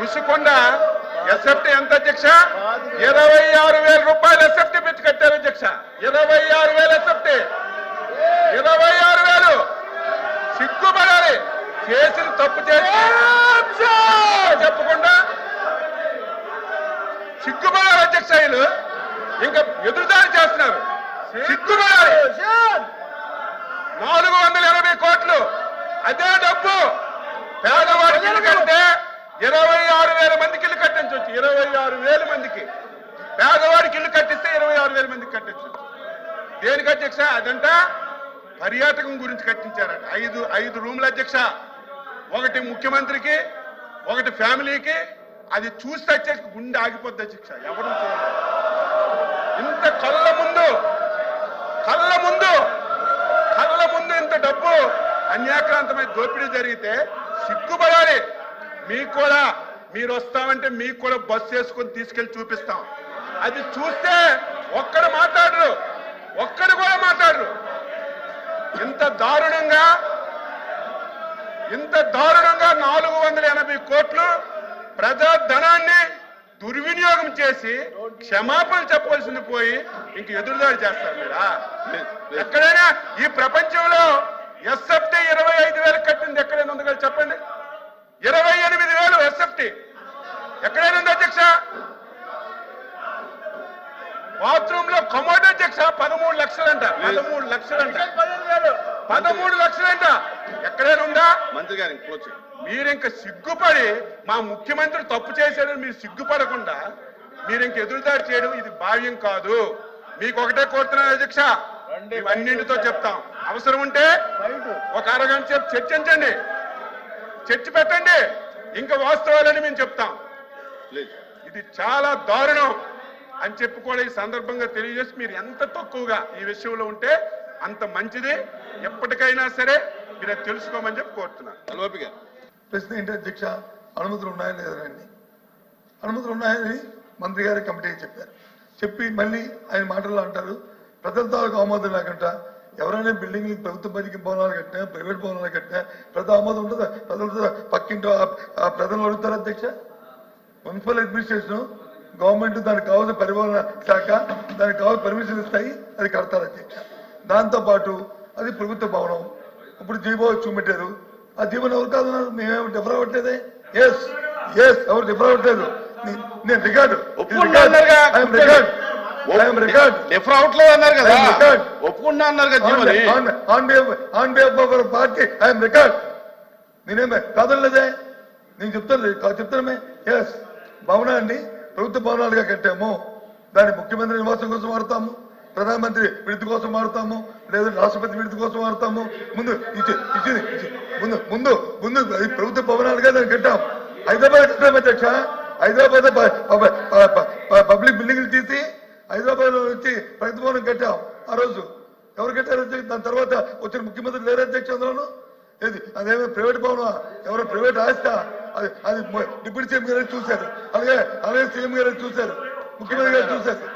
Rushikonda SFT ఎంత అధ్యక్ష? ఇరవై ఆరు వేల రూపాయలు ఎస్ఎఫ్టీ పెట్టి కట్టారు అధ్యక్ష. ఇరవై ఆరు వేల ఎస్ఎఫ్టీ. ఇరవై ఆరు వేలు. సిగ్గుపడాలి. చేసిన తప్పు చేసి చెప్పకుండా సిగ్గుపడాలి అధ్యక్ష వీళ్ళు. ఇంకా ఎదురుదారి చేస్తున్నారు. సిగ్గుపడాలి. నాలుగు వందల ఎనభై కోట్లు. అదే డబ్బు. పేదవాడికి కడితే ఇరవై ఆరు వేల మందికి ఇల్లు కట్టించవచ్చు ఇరవై ఆరు వేల మందికి. పేదవాడికి ఇల్లు కట్టిస్తే ఇరవై ఆరు వేల మందికి కట్టించవచ్చు దేనికి అధ్యక్ష? అదంట పర్యాటకం గురించి కట్టించారట. ఐదు ఐదు రూముల అధ్యక్ష. ఒకటి ముఖ్యమంత్రికి ఒకటి ఫ్యామిలీకి. అది చూస్తే అధ్యక్ష గుండె ఆగిపోద్ది అధ్యక్ష. ఎవరు ఇంత కళ్ళ ముందు కళ్ళ ముందు కళ్ళ ముందు ఇంత డబ్బు అన్యాక్రాంతమైన దోపిడీ జరిగితే సిగ్గుపడాలి. మీకు కూడా మీరు వస్తామంటే మీకు కూడా బస్సు వేసుకొని తీసుకెళ్ళి చూపిస్తాం. అది చూస్తే ఒక్కడు మాట్లాడరు. ఒక్కడు కూడా మాట్లాడరు. ఇంత దారుణంగా ఇంత దారుణంగా నాలుగు వందల ఎనభై కోట్లు ప్రజా ధనాన్ని దుర్వినియోగం చేసి క్షమాపణ చెప్పవలసింది పోయి ఇంక ఎదురుదాడి చేస్తారు మీరా. ఎక్కడైనా ఈ ప్రపంచంలో ఎస్ఎఫ్టీ ఇరవై ఐదు వేలు కట్టింది ఎక్కడైనా ఉంది కదా చెప్పండి ఇరవై ఎనిమిది వేలు ఎస్ఎఫ్టీ ఎక్కడైనా ఉంది అధ్యక్ష బాత్రూమ్లో కమోడ్ అధ్యక్ష పదమూడు లక్షలంట. పదమూడు లక్షలంట. పదమూడు లక్షలంట. ఎక్కడైనా ఉందా? మంత్రి గారు ఇంకోవచ్చు మీరు ఇంక సిగ్గుపడి మా ముఖ్యమంత్రి తప్పు చేశారని మీరు సిగ్గుపడకుండా మీరు ఇంక ఎదురుదాడి చేయడం ఇది భావ్యం కాదు. మీకు ఒకటే కోరుతున్నాను అధ్యక్ష. ఇవన్నింటితో చెప్తాం. అవసరం ఉంటే ఒక అరగంట సేపు చర్చించండి. చర్చ పెట్టండి. ఇంకా వాస్తవాలని మేము చెప్తాం. ఇది చాలా దారుణం. అని చెప్పి కూడా ఈ సందర్భంగా తెలియజేసి మీరు ఎంత తక్కువగా ఈ విషయంలో ఉంటే అంత మంచిది. ఎప్పటికైనా సరే మీరు తెలుసుకోమని చెప్పి కోరుతున్నాను. గారు ప్రశ్న ఏంటి అధ్యక్ష? అనుమతులు ఉన్నాయా లేదండి అనుమతులు ఉన్నాయని మంత్రి గారి కమిటీకి చెప్పారు. చెప్పి మళ్ళీ ఆయన మాటల్లో అంటారు ప్రజల తాలూకు ఆమోదం లేకుండా ఎవరైనా బిల్డింగ్లు ప్రభుత్వ పనికి భవనాలు కట్టినా ప్రైవేట్ భవనాలు కట్టినా ప్రజల ఆమోదం ఉంటుందా ప్రజలతో పక్కింటో ప్రజలు అడుగుతారు అధ్యక్ష? మున్సిపల్ అడ్మినిస్ట్రేషన్ గవర్నమెంట్ దానికి కావాల్సిన పరిపాలన శాఖ దానికి కావాల్సిన పర్మిషన్ ఇస్తాయి అది కడతారు అధ్యక్ష దాంతో పాటు అది ప్రభుత్వ భవనం ఇప్పుడు జీవో చూపెట్టారు ఆ జీవోని ఎవరు కాదన్నారు మేమేమి డిఫర్ అవ్వట్లేదే ఎస్ ఎస్ ఎవరు డిఫర్ అవ్వట్లేదు నేను రికార్డు. రికార్డ్ డిఫర్ అవట్లేదు అన్నారు కదా. ఒప్పుకున్నా అన్నారు కదా పార్టీ ఐఎమ్ రికార్డ్ నేనేమే కాదనలేదే నేను చెప్తాను చెప్తానమే ఎస్ భవనాన్ని ప్రభుత్వ భవనాలుగా కట్టాము. దాన్ని ముఖ్యమంత్రి నివాసం కోసం వాడతాము ప్రధానమంత్రి విడుదల కోసం వాడతాము లేదా రాష్ట్రపతి విడుదల కోసం వాడతాము ముందు ఇచ్చింది ముందు ముందు ముందు ప్రభుత్వ భవనాలుగా దాన్ని కట్టాం. హైదరాబాద్ కట్టాం అధ్యక్ష. హైదరాబాద్ పబ్లిక్ బిల్డింగ్లు తీసి హైదరాబాద్ వచ్చి ప్రగతి భవనం కట్టాం. ఆ రోజు ఎవరు కట్టారు దాని తర్వాత వచ్చిన ముఖ్యమంత్రి లేరు అధ్యక్ష అందులో ఏది? అదేమో ప్రైవేట్ భవనం ఎవరో ప్రైవేట్ ఆస్తా అది అది డిప్యూటీ సీఎం గారు చూశారు. అలాగే అలాగే సీఎం గారు చూశారు. ముఖ్యమంత్రి గారు చూశారు.